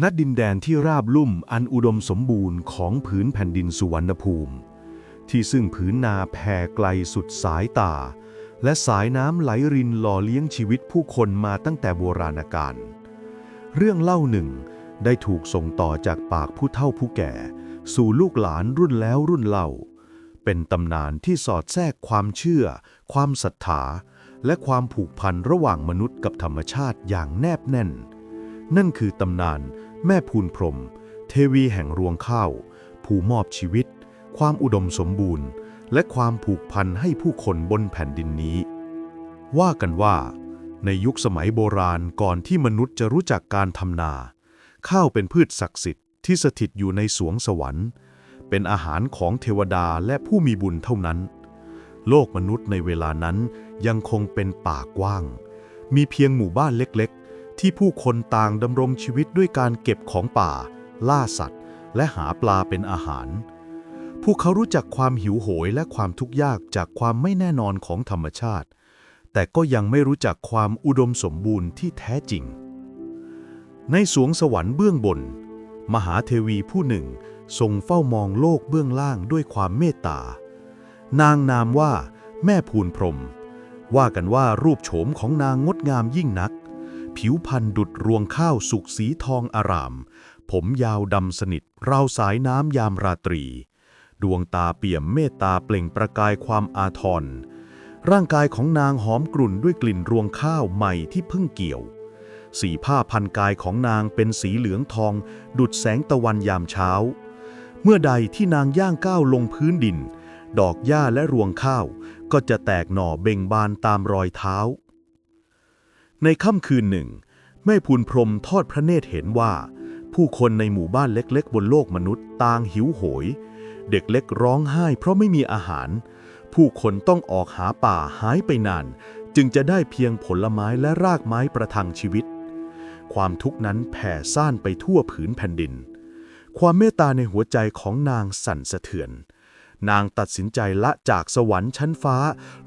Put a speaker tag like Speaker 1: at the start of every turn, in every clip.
Speaker 1: ณดินแดนที่ราบลุ่มอันอุดมสมบูรณ์ของผืนแผ่นดินสุวรรณภูมิ ที่ซึ่งผืนนาแผ่ไกลสุดสายตา และสายน้ำไหลรินหล่อเลี้ยงชีวิตผู้คนมาตั้งแต่โบราณกาลเรื่องเล่าหนึ่งได้ถูกส่งต่อจากปากผู้เฒ่าผู้แก่ สู่ลูกหลานรุ่นแล้วรุ่นเล่า เป็นตำนานที่สอดแทรกความเชื่อ ความศรัทธา และความผูกพันระหว่างมนุษย์กับธรรมชาติอย่างแนบแน่น นั่นคือตำนาน แม่พูนพรม เทวีแห่งรวงข้าว ผู้มอบชีวิต ความอุดมสมบูรณ์ และความผูกพันให้ผู้คนบนแผ่นดินนี้ ว่ากันว่า ในยุคสมัยโบราณก่อนที่มนุษย์จะรู้จักการทำนา ข้าวเป็นพืชศักดิ์สิทธิ์ที่สถิตอยู่ในสวงสวรรค์ เป็นอาหารของเทวดาและผู้มีบุญเท่านั้น โลกมนุษย์ในเวลานั้นยังคงเป็นป่ากว้าง มีเพียงหมู่บ้านเล็ก ที่ผู้คนต่างดำรงชีวิตด้วยการเก็บของป่า ล่าสัตว์ และหาปลาเป็นอาหาร พวกเขารู้จักความหิวโหยและความทุกข์ยากจากความไม่แน่นอนของธรรมชาติ แต่ก็ยังไม่รู้จักความอุดมสมบูรณ์ที่แท้จริง ในสวงสวรรค์เบื้องบน มหาเทวีผู้หนึ่งทรงเฝ้ามองโลกเบื้องล่างด้วยความเมตตา นางนามว่า แม่พูนพรหมว่ากันว่ารูปโฉมของนางงดงามยิ่งนัก ผิวพรรณดุดรวงข้าวสุกสีทองอาราม ผมยาวดำสนิทราวสายน้ำยามราตรี ดวงตาเปี่ยมเมตตาเปล่งประกายความอาทร ร่างกายของนางหอมกลุ่นด้วยกลิ่นรวงข้าวใหม่ที่เพิ่งเกี่ยว สีผ้าพันกายของนางเป็นสีเหลืองทอง ดุดแสงตะวันยามเช้า เมื่อใดที่นางย่างก้าวลงพื้นดิน ดอกหญ้าและรวงข้าวก็จะแตกหน่อเบ่งบานตามรอยเท้า ในค่ำคืนหนึ่ง แม่พูนพรมทอดพระเนตรเห็นว่า ผู้คนในหมู่บ้านเล็กๆ บนโลกมนุษย์ต่างหิวโหย เด็กเล็กร้องไห้เพราะไม่มีอาหาร ผู้คนต้องออกหาป่าหายไปนาน จึงจะได้เพียงผลไม้และรากไม้ประทังชีวิต ความทุกข์นั้นแผ่ซ่านไปทั่วผืนแผ่นดิน ความเมตตาในหัวใจของนางสั่นสะเทือน นางตัดสินใจละจากสวรรค์ชั้นฟ้า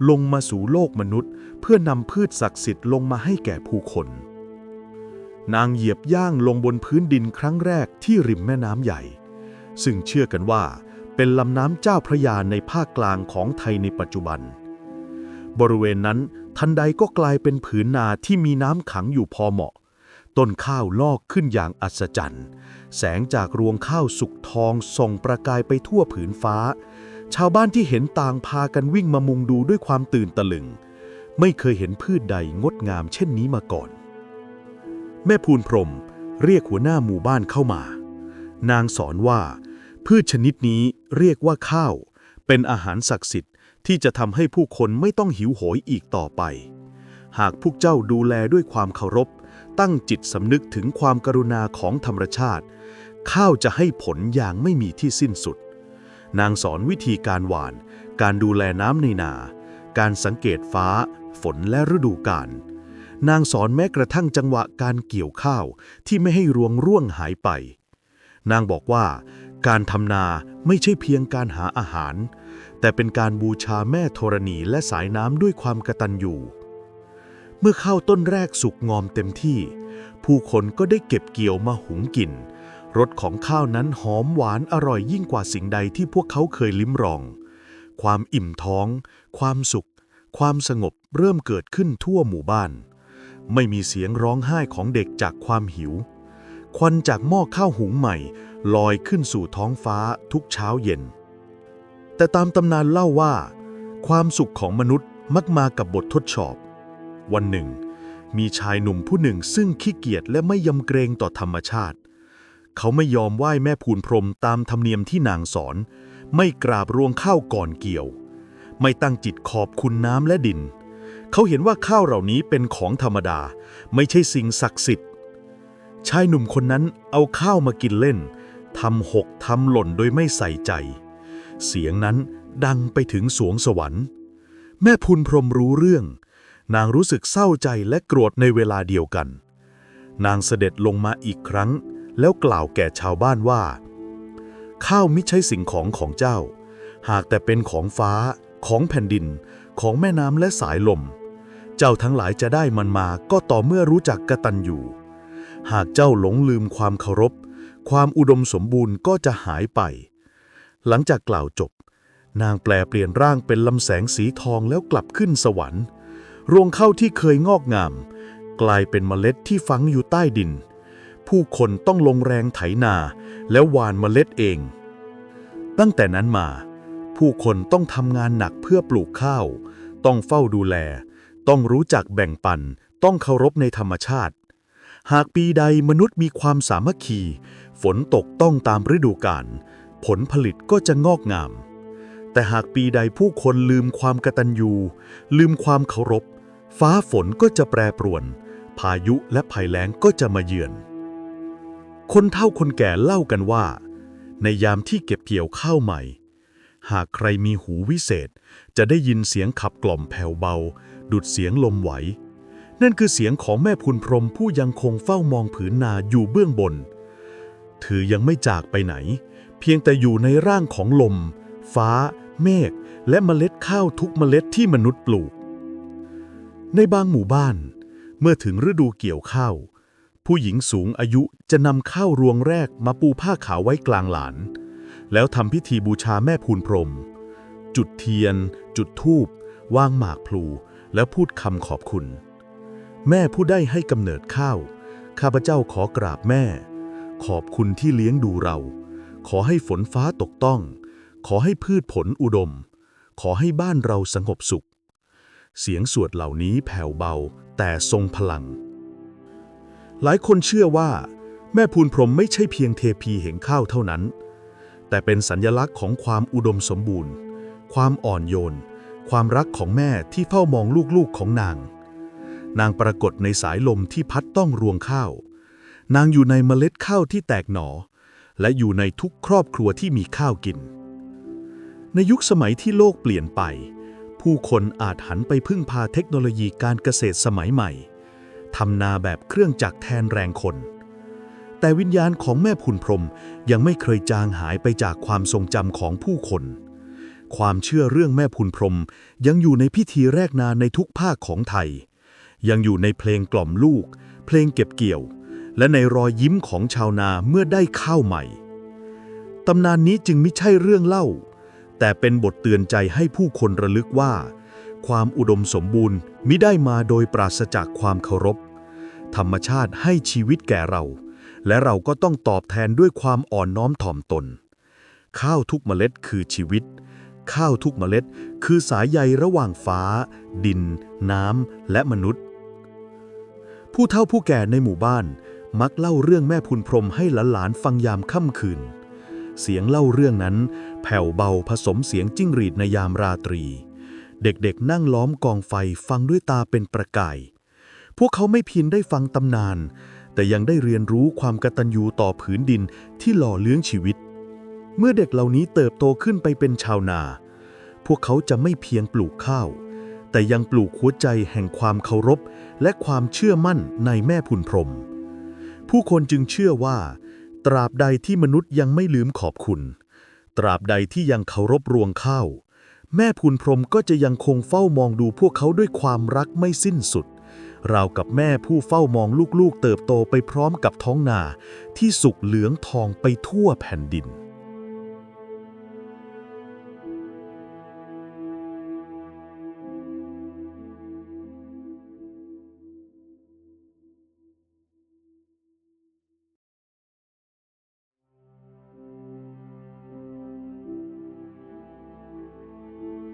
Speaker 1: ลงมาสู่โลกมนุษย์ เพื่อนำพืชศักดิ์สิทธิ์ลงมาให้แก่ผู้คน นางเหยียบย่างลงบนพื้นดินครั้งแรกที่ริมแม่น้ำใหญ่ ซึ่งเชื่อกันว่า เป็นลำน้ำเจ้าพระยาในภาคกลางของไทยในปัจจุบัน บริเวณนั้นทันใดก็กลายเป็นผืนนาที่มีน้ำขังอยู่พอเหมาะต้นข้าวลอกขึ้นอย่างอัศจรรย์ แสงจากรวงข้าวสุกทองส่องประกายไปทั่วผืนฟ้า ชาวบ้านที่เห็นต่างพากันวิ่งมามุงดูด้วยความตื่นตะลึง ไม่เคยเห็นพืชใดงดงามเช่นนี้มาก่อน แม่พูนพรมเรียกหัวหน้าหมู่บ้านเข้ามา นางสอนว่า พืชชนิดนี้เรียกว่าข้าว เป็นอาหารศักดิ์สิทธิ์ที่จะทำให้ผู้คนไม่ต้องหิวโหยอีกต่อไป หากพวกเจ้าดูแลด้วยความเคารพ ตั้งจิตสำนึกถึงความกรุณาของธรรมชาติ ข้าวจะให้ผลอย่างไม่มีที่สิ้นสุด นางสอนวิธีการหว่าน การดูแลน้ำในนา การสังเกตฟ้า ฝนและฤดูกาล นางสอนแม้กระทั่งจังหวะการเกี่ยวข้าวที่ไม่ให้รวงร่วงหายไป นางบอกว่า การทำนาไม่ใช่เพียงการหาอาหาร แต่เป็นการบูชาแม่ธรณีและสายน้ำด้วยความกตัญญูเมื่อข้าวต้นแรกสุกงอมเต็มที่ ผู้คนก็ได้เก็บเกี่ยวมาหุงกิน รสของข้าวนั้นหอมหวานอร่อยยิ่งกว่าสิ่งใดที่พวกเขาเคยลิ้มรอง ความอิ่มท้อง ความสุข ความสงบเริ่มเกิดขึ้นทั่วหมู่บ้าน ไม่มีเสียงร้องไห้ของเด็กจากความหิว ควันจากหม้อข้าวหุงใหม่ ลอยขึ้นสู่ท้องฟ้าทุกเช้าเย็น แต่ตามตำนานเล่าว่า ความสุขของมนุษย์มักมากับบททดสอบ วันหนึ่ง มีชายหนุ่มผู้หนึ่งซึ่งขี้เกียจและไม่ยำเกรงต่อธรรมชาติ เขาไม่ยอมไหว้แม่พูนพรมตามธรรมเนียมที่นางสอน ไม่กราบรวงข้าวก่อนเกี่ยว ไม่ตั้งจิตขอบคุณน้ำและดิน เขาเห็นว่าข้าวเหล่านี้เป็นของธรรมดา ไม่ใช่สิ่งศักดิ์สิทธิ์ ชายหนุ่มคนนั้นเอาข้าวมากินเล่นทำหกทำหล่นโดยไม่ใส่ใจ เสียงนั้นดังไปถึงสวงสวรรค์ แม่พูนพรมรู้เรื่อง นางรู้สึกเศร้าใจและโกรธในเวลาเดียวกัน นางเสด็จลงมาอีกครั้ง แล้วกล่าวแก่ชาวบ้านว่า ข้าวมิใช่สิ่งของของเจ้า หากแต่เป็นของฟ้า ของแผ่นดิน ของแม่น้ำและสายลม เจ้าทั้งหลายจะได้มันมาก็ต่อเมื่อรู้จักกตัญญูหากเจ้าหลงลืมความเคารพ ความอุดมสมบูรณ์ก็จะหายไป หลังจากกล่าวจบ นางแปลเปลี่ยนร่างเป็นลำแสงสีทองแล้วกลับขึ้นสวรรค์ รวงข้าวที่เคยงอกงาม กลายเป็นเมล็ดที่ฝังอยู่ใต้ดิน ผู้คนต้องลงแรงไถนา แล้วหว่านเมล็ดเอง ตั้งแต่นั้นมา ผู้คนต้องทำงานหนักเพื่อปลูกข้าว ต้องเฝ้าดูแล ต้องรู้จักแบ่งปัน ต้องเคารพในธรรมชาติ หากปีใดมนุษย์มีความสามัคคี ฝนตกต้องตามฤดูกาลผลผลิตก็จะงอกงาม แต่หากปีใดผู้คนลืมความกตัญญู ลืมความเคารพ ฟ้าฝนก็จะแปรปรวน พายุและภัยแล้งก็จะมาเยือน คนเฒ่าคนแก่เล่ากันว่า ในยามที่เก็บเกี่ยวข้าวใหม่ หากใครมีหูวิเศษ จะได้ยินเสียงขับกล่อมแผ่วเบา ดุดเสียงลมไหว นั่นคือเสียงของแม่พุนพรมผู้ยังคงเฝ้ามองผืนนาอยู่เบื้องบน เธอยังไม่จากไปไหน เพียงแต่อยู่ในร่างของลม ฟ้า เมฆและเมล็ดข้าวทุกเมล็ดที่มนุษย์ปลูก ในบางหมู่บ้าน เมื่อถึงฤดูเกี่ยวข้าว ผู้หญิงสูงอายุจะนำข้าวรวงแรกมาปูผ้าขาวไว้กลางหลาน แล้วทำพิธีบูชาแม่พูนพรม จุดเทียน จุดธูปวางหมากพลู แล้วพูดคำขอบคุณ แม่ผู้ได้ให้กำเนิดข้าว ข้าพเจ้าขอกราบแม่ ขอบคุณที่เลี้ยงดูเรา ขอให้ฝนฟ้าตกต้อง ขอให้พืชผลอุดม ขอให้บ้านเราสงบสุข เสียงสวดเหล่านี้แผ่วเบาแต่ทรงพลัง หลายคนเชื่อว่า แม่พูนพรหมไม่ใช่เพียงเทพีเหงข้าวเท่านั้น แต่เป็นสัญญลักษณ์ของความอุดมสมบูรณ์ ความอ่อนโยน ความรักของแม่ที่เฝ้ามองลูกๆของนาง นางปรากฏในสายลมที่พัดต้องรวงข้าว นางอยู่ในเมล็ดข้าวที่แตกหนอ และอยู่ในทุกครอบครัวที่มีข้าวกิน ในยุคสมัยที่โลกเปลี่ยนไป ผู้คนอาจหันไปพึ่งพาเทคโนโลยีการเกษตรสมัยใหม่ ทำนาแบบเครื่องจักรแทนแรงคน แต่วิญญาณของแม่พุนพรมยังไม่เคยจางหายไปจากความทรงจำของผู้คน ความเชื่อเรื่องแม่พุนพรมยังอยู่ในพิธีแรกนาในทุกภาคของไทย ยังอยู่ในเพลงกล่อมลูก เพลงเก็บเกี่ยว และในรอยยิ้มของชาวนาเมื่อได้ข้าวใหม่ตำนานนี้จึงไม่ใช่เรื่องเล่า แต่เป็นบทเตือนใจให้ผู้คนระลึกว่า ความอุดมสมบูรณ์มิได้มาโดยปราศจากความเคารพ ธรรมชาติให้ชีวิตแก่เรา และเราก็ต้องตอบแทนด้วยความอ่อนน้อมถ่อมตน ข้าวทุกเมล็ดคือชีวิต ข้าวทุกเมล็ดคือสายใยระหว่างฟ้า ดิน น้ำและมนุษย์ ผู้เฒ่าผู้แก่ในหมู่บ้าน มักเล่าเรื่องแม่พุนพรมให้หลานๆฟังยามค่ำคืน เสียงเล่าเรื่องนั้นแผ่วเบาผสมเสียงจิ้งหรีดในยามราตรี เด็กๆนั่งล้อมกองไฟฟังด้วยตาเป็นประกาย พวกเขาไม่เพียงได้ฟังตำนาน แต่ยังได้เรียนรู้ความกตัญญูต่อผืนดินที่หล่อเลี้ยงชีวิต เมื่อเด็กเหล่านี้เติบโตขึ้นไปเป็นชาวนา พวกเขาจะไม่เพียงปลูกข้าว แต่ยังปลูกหัวใจแห่งความเคารพ และความเชื่อมั่นในแม่พุนพรม ผู้คนจึงเชื่อว่า ตราบใดที่มนุษย์ยังไม่ลืมขอบคุณ ตราบใดที่ยังเคารพรวงข้าว แม่พุนพรมก็จะยังคงเฝ้ามองดูพวกเขาด้วยความรักไม่สิ้นสุด ราวกับแม่ผู้เฝ้ามองลูกๆเติบโตไปพร้อมกับท้องนาที่สุกเหลืองทองไปทั่วแผ่นดิน